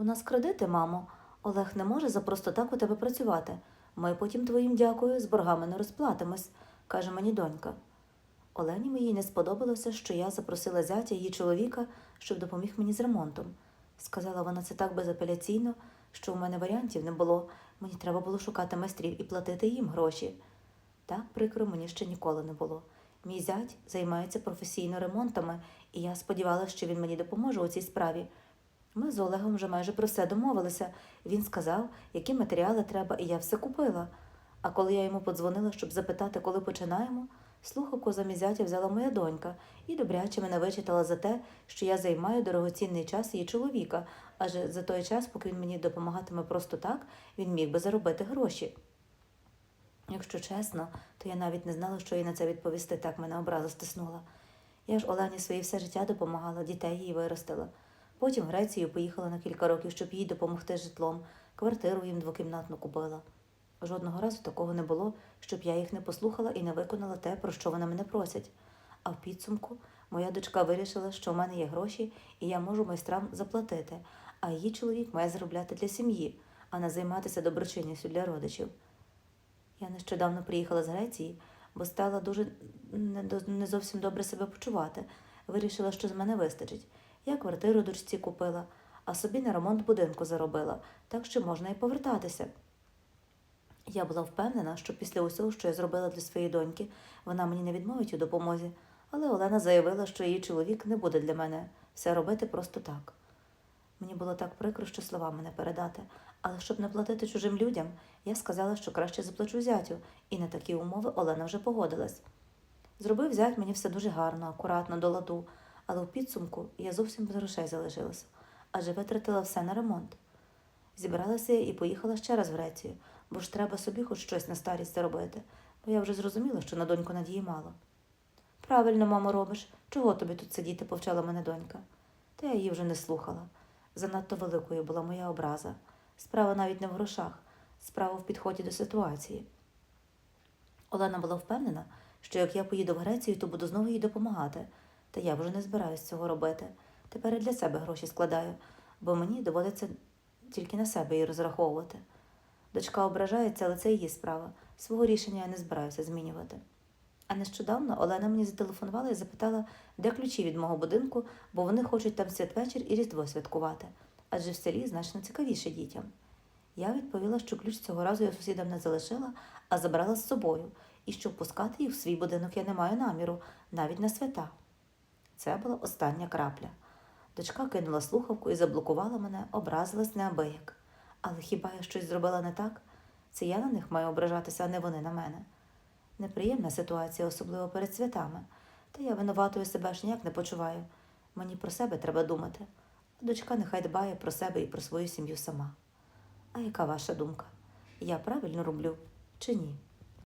У нас кредити, мамо. Олег не може за просто так у тебе працювати. Ми потім твоїм дякую, з боргами не розплатимось, каже мені донька. Олені моїй не сподобалося, що я запросила зятя її чоловіка, щоб допоміг мені з ремонтом. Сказала вона це так безапеляційно, що у мене варіантів не було. Мені треба було шукати майстрів і платити їм гроші. Так прикро мені ще ніколи не було. Мій зять займається професійно ремонтами, і я сподівалася, що він мені допоможе у цій справі. Ми з Олегом вже майже про все домовилися. Він сказав, які матеріали треба, і я все купила. А коли я йому подзвонила, щоб запитати, коли починаємо, слухавку зятя взяла моя донька і добряче мене вичитала за те, що я займаю дорогоцінний час її чоловіка, адже за той час, поки він мені допомагатиме просто так, він міг би заробити гроші. Якщо чесно, то я навіть не знала, що їй на це відповісти, так мене образа стиснула. Я ж Олені своє все життя допомагала, дітей їй виростила. Потім в Грецію поїхала на кілька років, щоб їй допомогти з житлом, квартиру їм двокімнатну купила. Жодного разу такого не було, щоб я їх не послухала і не виконала те, про що вони мене просять. А в підсумку моя дочка вирішила, що в мене є гроші, і я можу майстрам заплатити, а її чоловік має заробляти для сім'ї, а не займатися доброчинністю для родичів. Я нещодавно приїхала з Греції, бо стала дуже не, зовсім добре себе почувати. Вирішила, що з мене вистачить. Я квартиру дочці купила, а собі на ремонт будинку заробила, так що можна і повертатися. Я була впевнена, що після усього, що я зробила для своєї доньки, вона мені не відмовить у допомозі, але Олена заявила, що її чоловік не буде для мене все робити просто так. Мені було так прикро, що словами не передати, але щоб не платити чужим людям, я сказала, що краще заплачу зятю, і на такі умови Олена вже погодилась. Зробив зять мені все дуже гарно, акуратно, до ладу, але в підсумку я зовсім без грошей залишилася, адже витратила все на ремонт. Зібралася і поїхала ще раз в Грецію, бо ж треба собі хоч щось на старість заробити, бо я вже зрозуміла, що на доньку надії мало. Правильно, мамо, робиш. Чого тобі тут сидіти, повчала мене донька. Та я її вже не слухала. Занадто великою була моя образа. Справа навіть не в грошах, справа в підході до ситуації. Олена була впевнена, що як я поїду в Грецію, то буду знову їй допомагати. Та я вже не збираюсь цього робити. Тепер і для себе гроші складаю, бо мені доводиться тільки на себе її розраховувати. Дочка ображається, але це її справа. Свого рішення я не збираюся змінювати. А нещодавно Олена мені зателефонувала і запитала, де ключі від мого будинку, бо вони хочуть там святвечір і Різдво святкувати, адже в селі значно цікавіше дітям. Я відповіла, що ключ цього разу я сусідам не залишила, а забрала з собою, і що впускати їх в свій будинок я не маю наміру, навіть на свята. Це була остання крапля. Дочка кинула слухавку і заблокувала мене, образилась неабияк. Але хіба я щось зробила не так? Це я на них маю ображатися, а не вони на мене. Неприємна ситуація, особливо перед святами. Та я винуватою себе ж ніяк не почуваю. Мені про себе треба думати. А дочка нехай дбає про себе і про свою сім'ю сама. А яка ваша думка? Я правильно роблю чи ні?